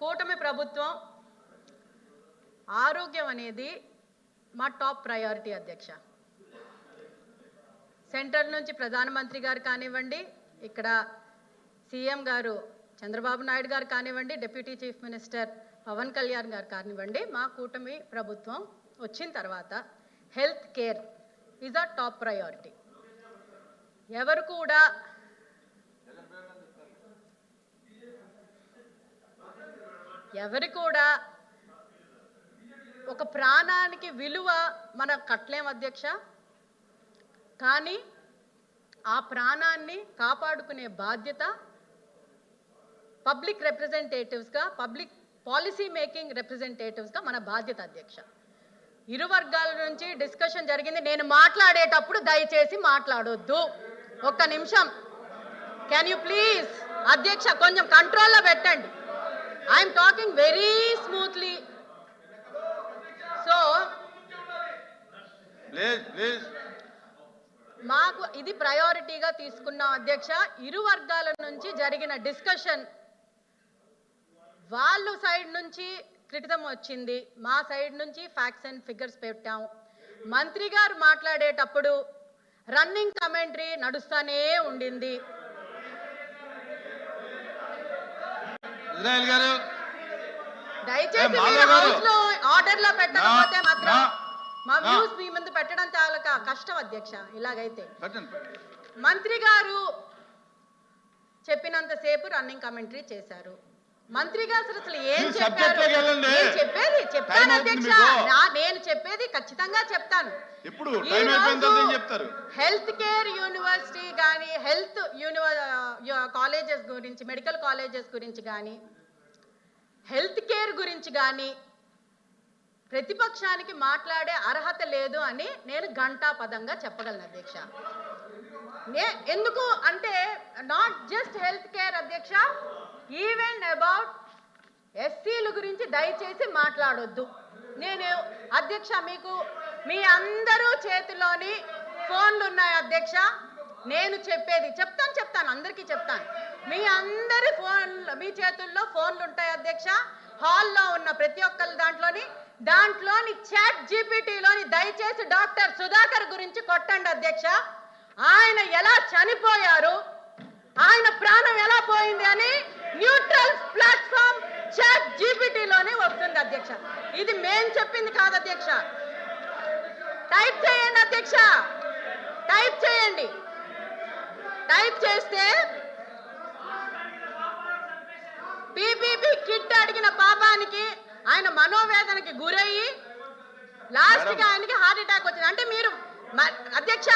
కూటమి ప్రభుత్వం ఆరోగ్యం అనేది మా టాప్ ప్రయారిటీ అధ్యక్ష. సెంట్రల్ నుంచి ప్రధానమంత్రి గారు కానివ్వండి ఇక్కడ సీఎం గారు చంద్రబాబు నాయుడు గారు కానివ్వండి deputy chief minister Pawan Kalyan garu కానివ్వండి మా కూటమి ప్రభుత్వం వచ్చిన తర్వాత health care is a top priority. ఎవరు కూడా ఎవరు కూడా ఒక ప్రాణానికి విలువ మన కట్టలేం అధ్యక్ష? కానీ ఆ ప్రాణాన్ని కాపాడుకునే బాధ్యత పబ్లిక్ రిప్రజెంటేటివ్స్గా పబ్లిక్ పాలసీ మేకింగ్ రిప్రజెంటేటివ్స్గా మన బాధ్యత అధ్యక్ష. ఇరు వర్గాల నుంచి డిస్కషన్ జరిగింది. నేను మాట్లాడేటప్పుడు దయచేసి మాట్లాడొద్దు. ఒక్క నిమిషం. కెన్ యూ ప్లీజ్ అధ్యక్ష కొంచెం కంట్రోల్లో పెట్టండి. I'm talking very smoothly so మాకు ఇది ప్రయారిటీగా తీసుకున్నాం అధ్యక్ష ఇరు వర్గాల నుంచి జరిగిన డిస్కషన్ వాళ్ళు సైడ్ నుంచి క్రిటితం వచ్చింది. మా సైడ్ నుంచి ఫ్యాక్ట్స్ అండ్ ఫిగర్స్ పెట్టాం. మంత్రి గారు మాట్లాడేటప్పుడు రన్నింగ్ కమెంటరీ నడుస్తూనే ఉండింది. ఇజ్రాయెల్ గారు. దయచేసి మీరు గారు. హౌస్లో ఆర్డర్లో పెట్టకపోతే మాత్రం మా వ్యూస్ మీ ముందు పెట్టడం చాలా కష్టం అధ్యక్ష ఇలాగైతే. మంత్రి గారు చెప్పినంతసేపు రన్నింగ్ కమెంటరీ చేశారు. మంత్రి గారు అసలు ఏం చెప్పారు చెప్పేది చెప్తాను అధ్యక్ష. నేను చెప్పేది ఖచ్చితంగా చెప్తాను. చెప్తారు? హెల్త్ కేర్ యూనివర్సిటీ కానీ హెల్త్ కాలేజెస్ గురించి మెడికల్ కాలేజెస్ గురించి కానీ హెల్త్ కేర్ గురించి కానీ ప్రతిపక్షానికి మాట్లాడే అర్హత లేదు అని నేను ఘంటాపదంగా చెప్పగలను అధ్యక్ష. ఎందుకు అంటే నాట్ జస్ట్ హెల్త్ కేర్ అధ్యక్ష ఈవెన్ అబౌట్ ఎస్సీల గురించి దయచేసి మాట్లాడొద్దు. నేను అధ్యక్ష మీకు మీ అందరూ చేతిలోని ఫోన్లు ఉన్నాయి అధ్యక్ష. నేను చెప్పేది చెప్తాను చెప్తాను అందరికీ చెప్తాను. మీ అందరి ఫోన్ మీ చేతుల్లో ఫోన్లు ఉంటాయి అధ్యక్ష. హాల్లో ఉన్న ప్రతి ఒక్కరి దాంట్లోని దాంట్లోని చాట్ జీపీటీలోని దయచేసి డాక్టర్ సుధాకర్ గురించి కొట్టండి అధ్యక్ష. ఆయన ఎలా చనిపోయారు? ఆయన ప్రాణం ఎలా పోయింది అని న్యూట్రల్ ప్లాట్ఫామ్ చాట్ జీపీటీలోనే వస్తుంది అధ్యక్ష. ఇది మేం చెప్పింది కాదు అధ్యక్ష. టైప్ చేయండి అధ్యక్ష. టైప్ చేయండి. టైప్ చేస్తే పీపీపీ కిట్ అడిగిన పాపానికి ఆయన మనోవేదనకి గురయ్యి లాస్ట్కి ఆయనకి హార్ట్ అటాక్ వచ్చింది. అంటే మీరు అధ్యక్ష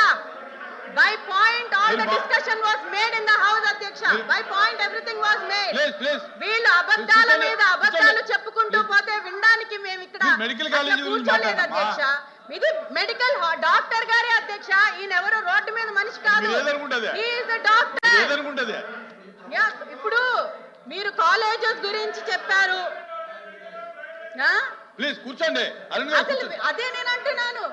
బై పాయింట్ ఆల్ ద మీరు మా- discussion was made in the house అధ్యక్ష మీరు- by point everything was made please please వీళ్ళు అబద్ధాల మీద అబద్ధాలు. చెప్పుకుంటూ పోతే వినడానికి మేము ఇక్కడ మెడికల్ కాలేజీ కూర్చోలేదు. అధ్యక్ష. ఇది మెడికల్ డాక్టర్ గారే అధ్యక్ష. ఈయన ఎవరు రోడ్డు మీద మనిషి కాదు. డాక్టర్ ఇప్పుడు మీరు కాలేజెస్ గురించి చెప్పారు? ప్లీజ్ కూర్చోండి. అదే నేను అంటున్నాను.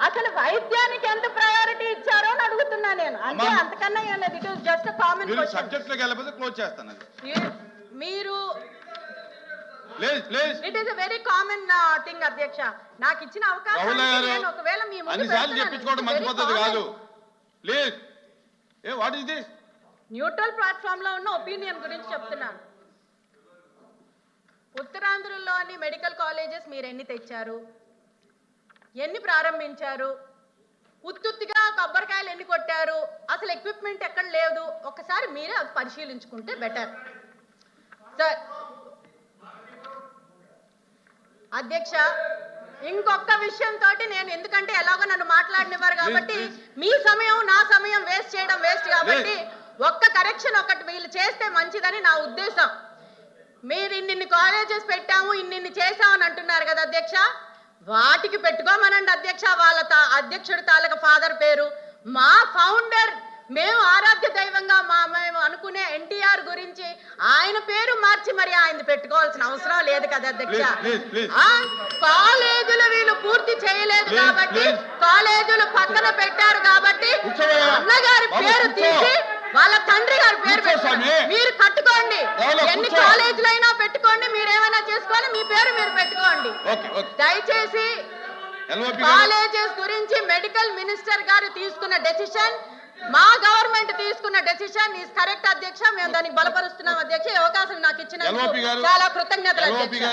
అసలు వైద్యానికి ఎంత ప్రయారిటీ ఇచ్చారో అని అడుగుతున్నా నేను అంతే అమ్మా. అంతకన్నా ఏం లేదు. ఇట్ జస్ట్ కామన్ మీరు క్వశ్చన్ సబ్జెక్ట్లోకి వెళ్ళకపోతే క్లోజ్ చేస్తాను అది మీరు please please it very common thing అధ్యక్ష. నాకు ఇచ్చిన అవకాశం నేను ఒకవేళ మీ ముందు అన్నిసార్లు పెడుతున్నాను. చెప్పించుకోవడం It's మంచి very పద్ధతి common. కాదు ప్లీజ్ ఏ వాట్ ఇస్ దిస్ న్యూట్రల్ ప్లాట్ఫామ్లో ఉన్న ఒపీనియన్ గురించి చెప్తున్నాను. ఉత్తరాంధ్రలోని మెడికల్ కాలేజెస్ మీరు ఎన్ని తెచ్చారు? ఎన్ని ప్రారంభించారు? కొట్టారు అసలు ఎక్విప్మెంట్ ఎక్కడ లేదు? ఒకసారి మీరే అది పరిశీలించుకుంటే బెటర్ సార్ అధ్యక్ష ఇంకొక విషయంతో నేను ఎందుకంటే ఎలాగో నన్ను మాట్లాడినవారు కాబట్టి. మీ సమయం నా సమయం వేస్ట్ చేయడం వేస్ట్ కాబట్టి ఒక్క కరెక్షన్ ఒకటి వీళ్ళు చేస్తే మంచిదని నా ఉద్దేశం. మీరు ఇన్నిన్ని కాలేజెస్ పెట్టాము ఇన్నిన్ని చేసామని అంటున్నారు కదా అధ్యక్ష? వాటికి పెట్టుకోమనండి అధ్యక్ష వాళ్ళ తా- అధ్యక్షుడి తాలూకా ఫాదర్ పేరు. మా ఫౌండర్ మేము ఆరాధ్య దైవంగా మా మేము అనుకునే ఎన్టీఆర్ గురించి ఆయన పేరు మార్చి మరి ఆయన పెట్టుకోవాల్సిన అవసరం లేదు కదా అధ్యక్ష కాలేజీలు వీళ్ళు పూర్తి చేయలేదు కాబట్టి. కాలేజీలు పక్కన పెట్టారు కాబట్టి. అన్నగారి పేరు. తీసి వాళ్ళ తండ్రి గారి పేరు. స్వామి. మీరు కట్టుకోండి ఎన్ని. కాలేజీలైనా పెట్టుకోండి మీరు ఏమైనా చేసుకోండి మీ పేరు మీరు పెట్టుకోండి దయచేసి కాలేజెస్ గురించి మెడికల్ మినిస్టర్ గారు తీసుకున్న డెసిషన్ మా గవర్నమెంట్ తీసుకున్న డెసిషన్ ఈస్ కరెక్ట్ అధ్యక్ష మేము దానికి బలపరుస్తున్నాం అధ్యక్ష అవకాశం నాకు గారు, చాలా కృతజ్ఞతలు అధ్యక్ష.